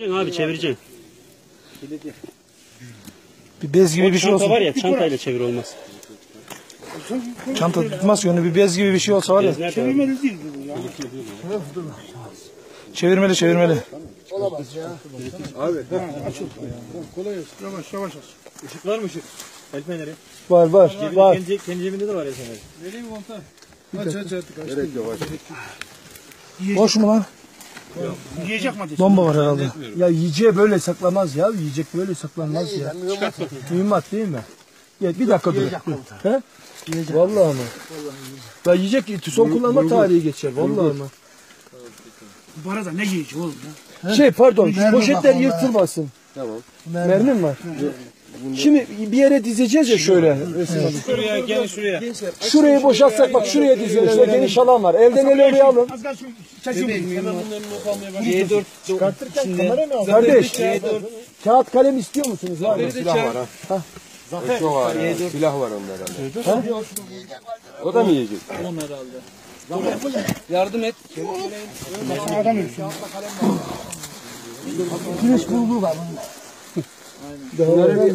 Çevireceksin abi çevireceksin. Bir bez gibi bir şey Çanta olsa. var ya çantayla çevir olmaz. Çanta tutmaz yönü bir bez gibi bir şey olsa var ya. Abi? Çevirmeli değil bu ya. Çevirmeli çevirmeli. Kolay gelsin. Yavaş yavaş aç. Işık var mı ışık? El feneri. Var var var. Kendi, kendi cebinde de var el feneri. Vereyim mi monta? Aç aç aç. Boş mu lan? Yiyecek mi? Bomba var herhalde. Ya yiyeceği böyle saklamaz ya. Yiyecek böyle saklanmaz ya. Mühimmat değil mi? Ya bir dakika dur. He? Vallahi ama. Ya yiyecek son kullanma tarihi geçer. Vallahi ama. Bu arada ne yiyecek oğlum ya? Şey pardon poşetler yırtılmasın. Tamam. Mermi mi var? Şimdi bir yere dizeceğiz ya şöyle. Şuraya gel şuraya. Şurayı boşaltsak bak şuraya dizilir. Şurada geniş alan var. Elden ele oraya alın. Az gel şu çeşmeyi. Hemen bunların not almaya başlayalım. Çıkartırken kamera mı Kardeş kağıt kalem istiyor musunuz? Var mı? Silah var ha. Çok ağır. ha. Silah var onda herhalde. O da mı yiyecek? Yardım et. Adam ölsün. Daha-